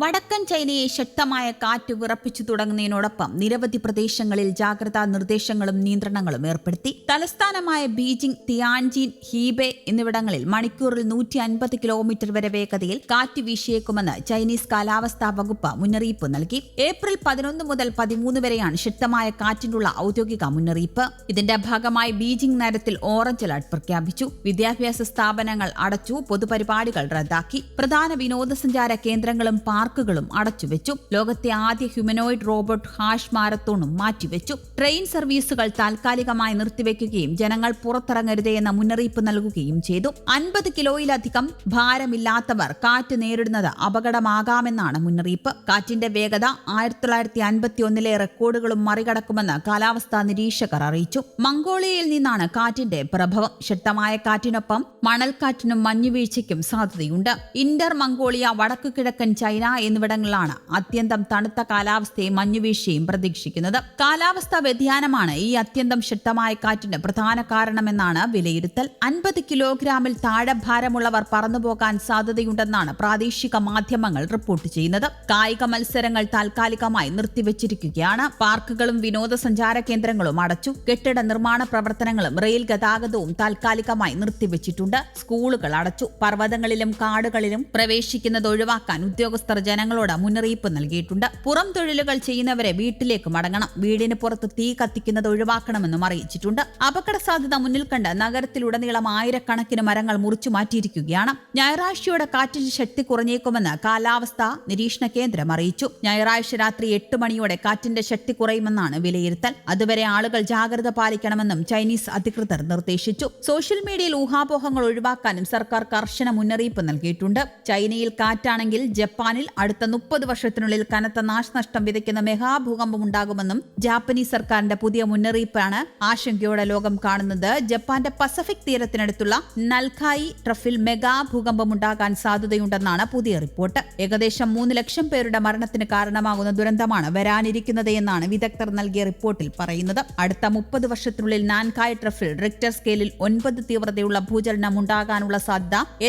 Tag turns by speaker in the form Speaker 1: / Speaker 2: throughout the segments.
Speaker 1: വടക്കൻ ചൈനയെ ശക്തമായ കാറ്റ് വിറപ്പിച്ചു തുടങ്ങുന്നതിനോടൊപ്പം നിരവധി പ്രദേശങ്ങളിൽ ജാഗ്രതാ നിർദ്ദേശങ്ങളും നിയന്ത്രണങ്ങളും ഏർപ്പെടുത്തി തലസ്ഥാനമായ ബീജിംഗ് തിയാൻജിൻ ഹീബെ എന്നിവിടങ്ങളിൽ മണിക്കൂറിൽ നൂറ്റി അൻപത് കിലോമീറ്റർ വരെ വേഗതയിൽ കാറ്റ് വീശിയേക്കുമെന്ന് ചൈനീസ് കാലാവസ്ഥാ വകുപ്പ് മുന്നറിയിപ്പ് നൽകി ഏപ്രിൽ പതിനൊന്ന് മുതൽ പതിമൂന്ന് വരെയാണ് ശക്തമായ കാറ്റിനുള്ള ഔദ്യോഗിക മുന്നറിയിപ്പ് ഇതിന്റെ ഭാഗമായി ബീജിംഗ് നഗരത്തിൽ ഓറഞ്ച് അലർട്ട് പ്രഖ്യാപിച്ചു വിദ്യാഭ്യാസ സ്ഥാപനങ്ങൾ അടച്ചു പൊതുപരിപാടികൾ റദ്ദാക്കി പ്രധാന വിനോദസഞ്ചാര കേന്ദ്രങ്ങളും പാർക്ക് പാർക്കുകളും അടച്ചുവെച്ചു ലോകത്തെ ആദ്യ ഹ്യൂമനോയിഡ് റോബോട്ട് ഹാഷ് മാരത്തോണും മാറ്റിവെച്ചു ട്രെയിൻ സർവീസുകൾ താൽക്കാലികമായി നിർത്തിവെക്കുകയും ജനങ്ങൾ പുറത്തിറങ്ങരുതേ എന്ന മുന്നറിയിപ്പ് നൽകുകയും ചെയ്തു അൻപത് കിലോയിലധികം ഭാരമില്ലാത്തവർ കാറ്റ് നേരിടുന്നത് അപകടമാകാമെന്നാണ് മുന്നറിയിപ്പ് കാറ്റിന്റെ വേഗത ആയിരത്തി തൊള്ളായിരത്തി അൻപത്തി ഒന്നിലെ റെക്കോർഡുകളും മറികടക്കുമെന്ന് കാലാവസ്ഥാ നിരീക്ഷകർ അറിയിച്ചു മംഗോളിയയിൽ നിന്നാണ് കാറ്റിന്റെ പ്രഭവം ശക്തമായ കാറ്റിനൊപ്പം മണൽക്കാറ്റിനും മഞ്ഞുവീഴ്ചയ്ക്കും സാധ്യതയുണ്ട് ഇന്റർ മംഗോളിയ വടക്കു കിഴക്കൻ ചൈന എന്നിവിടങ്ങളിലാണ് അത്യന്തം തണുത്ത കാലാവസ്ഥയും മഞ്ഞുവീഴ്ചയും പ്രതീക്ഷിക്കുന്നത് കാലാവസ്ഥാ വ്യതിയാനമാണ് ഈ അത്യന്തം ശക്തമായ കാറ്റിന് പ്രധാന കാരണമെന്നാണ് വിലയിരുത്തൽ അൻപത് കിലോഗ്രാമിൽ താഴെ ഭാരമുള്ളവർ പറന്നുപോകാൻ സാധ്യതയുണ്ടെന്നാണ് പ്രാദേശിക മാധ്യമങ്ങൾ റിപ്പോർട്ട് ചെയ്യുന്നത് കായിക മത്സരങ്ങൾ താൽക്കാലികമായി നിർത്തിവച്ചിരിക്കുകയാണ് പാർക്കുകളും വിനോദസഞ്ചാര കേന്ദ്രങ്ങളും അടച്ചു കെട്ടിട നിർമ്മാണ പ്രവർത്തനങ്ങളും റെയിൽ ഗതാഗതവും താൽക്കാലികമായി നിർത്തിവച്ചിട്ടുണ്ട് സ്കൂളുകൾ അടച്ചു പർവ്വതങ്ങളിലും കാടുകളിലും പ്രവേശിക്കുന്നത് ഒഴിവാക്കാൻ ഉദ്യോഗസ്ഥർ ജനങ്ങളോട് മുന്നറിയിപ്പ് നൽകിയിട്ടുണ്ട് പുറം തൊഴിലുകൾ ചെയ്യുന്നവരെ വീട്ടിലേക്ക് മടങ്ങണം വീടിന് പുറത്ത് തീ കത്തിക്കുന്നത് ഒഴിവാക്കണമെന്നും അറിയിച്ചിട്ടുണ്ട് അപകട സാധ്യത മുന്നിൽ കണ്ട് നഗരത്തിലുടനീളം ആയിരക്കണക്കിന് മരങ്ങൾ മുറിച്ചു മാറ്റിയിരിക്കുകയാണ് ഞായറാഴ്ചയോടെ കാറ്റിന്റെ ശക്തി കുറഞ്ഞേക്കുമെന്ന് കാലാവസ്ഥാ നിരീക്ഷണ കേന്ദ്രം അറിയിച്ചു ഞായറാഴ്ച രാത്രി എട്ട് മണിയോടെ കാറ്റിന്റെ ശക്തി കുറയുമെന്നാണ് വിലയിരുത്തൽ അതുവരെ ആളുകൾ ജാഗ്രത പാലിക്കണമെന്നും ചൈനീസ് അധികൃതർ നിർദ്ദേശിച്ചു സോഷ്യൽ മീഡിയയിൽ ഊഹാപോഹങ്ങൾ ഒഴിവാക്കാനും സർക്കാർ കർശന മുന്നറിയിപ്പ് നൽകിയിട്ടുണ്ട് ചൈനയിൽ കാറ്റാണെങ്കിൽ ജപ്പാനിൽ അടുത്ത മുപ്പത് വർഷത്തിനുള്ളിൽ കനത്ത നാശനഷ്ടം വിതയ്ക്കുന്ന മെഗാഭൂകമ്പം ഉണ്ടാകുമെന്നും ജാപ്പനീസ് സർക്കാരിന്റെ പുതിയ മുന്നറിയിപ്പാണ് ആശങ്കയോടെ ലോകം കാണുന്നത് ജപ്പാന്റെ പസഫിക് തീരത്തിനടുത്തുള്ള നൽഖായി ട്രഫിൽ മെഗാഭൂകമ്പം ഉണ്ടാകാൻ സാധ്യതയുണ്ടെന്നാണ് പുതിയ റിപ്പോർട്ട് ഏകദേശം മൂന്ന് ലക്ഷം പേരുടെ മരണത്തിന് കാരണമാകുന്ന ദുരന്തമാണ് വരാനിരിക്കുന്നത് എന്നാണ് വിദഗ്ധർ നൽകിയ റിപ്പോർട്ടിൽ പറയുന്നത് അടുത്ത മുപ്പത് വർഷത്തിനുള്ളിൽ നാൻകായ് ട്രഫിൽ റിക്ടർ സ്കെയിലിൽ ഒൻപത് തീവ്രതയുള്ള ഭൂചലനം ഉണ്ടാകാനുള്ള സാധ്യത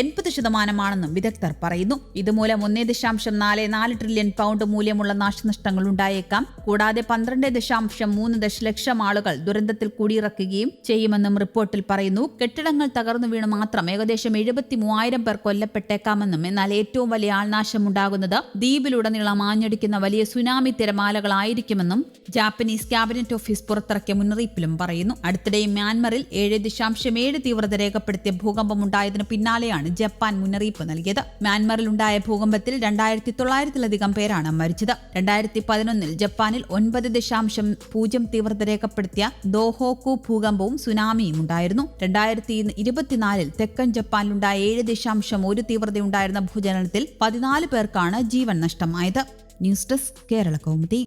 Speaker 1: എൺപത് ശതമാനമാണെന്നും വിദഗ്ധർ പറയുന്നു ഇതുമൂലം ഒന്നേ ദശാംശം ദശാംശം നാല് നാല് ട്രില്യൺ പൗണ്ട് മൂല്യമുള്ള നാശനഷ്ടങ്ങൾ ഉണ്ടായേക്കാം കൂടാതെ പന്ത്രണ്ട് ദശാംശം മൂന്ന് ദശലക്ഷം ആളുകൾ ദുരന്തത്തിൽ കുടിയിറക്കുകയും ചെയ്യുമെന്നും റിപ്പോർട്ടിൽ പറയുന്നു കെട്ടിടങ്ങൾ തകർന്നു വീണ് മാത്രം ഏകദേശം എഴുപത്തി മൂവായിരം പേർ കൊല്ലപ്പെട്ടേക്കാമെന്നും എന്നാൽ ഏറ്റവും വലിയ ആൾനാശം ഉണ്ടാകുന്നത് ദ്വീപിലുടനീളം ആഞ്ഞടിക്കുന്ന വലിയ സുനാമി തിരമാലകളായിരിക്കുമെന്നും ജാപ്പനീസ് ക്യാബിനറ്റ് ഓഫീസ് പുറത്തിറക്കിയ മുന്നറിയിപ്പിലും പറയുന്നു അടുത്തിടെ മ്യാൻമറിൽ ഏഴ് ദശാംശം ഏഴ് തീവ്രത രേഖപ്പെടുത്തിയ ഭൂകമ്പം ഉണ്ടായതിനു പിന്നാലെയാണ് ജപ്പാൻ മുന്നറിയിപ്പ് നൽകിയത് ഉണ്ടായ ഭൂകമ്പത്തിൽ രണ്ടായിരത്തി ആയിരത്തി തൊള്ളായിരത്തിലധികം പേരാണ് മരിച്ചത് രണ്ടായിരത്തി പതിനൊന്നിൽ ജപ്പാനിൽ ഒൻപത് ദശാംശം പൂജ്യം തീവ്രത രേഖപ്പെടുത്തിയ ദോഹോക്കു ഭൂകമ്പവും സുനാമിയും ഉണ്ടായിരുന്നു രണ്ടായിരത്തി ഇരുപത്തിനാലിൽ തെക്കൻ ജപ്പാനിലുണ്ടായ ഏഴ് ദശാംശം ഒരു തീവ്രതയുണ്ടായിരുന്ന ഭൂചലനത്തിൽ പതിനാല് പേർക്കാണ് ജീവൻ നഷ്ടമായത് ന്യൂസ് ഡെസ്ക് കേരള കൗമുദി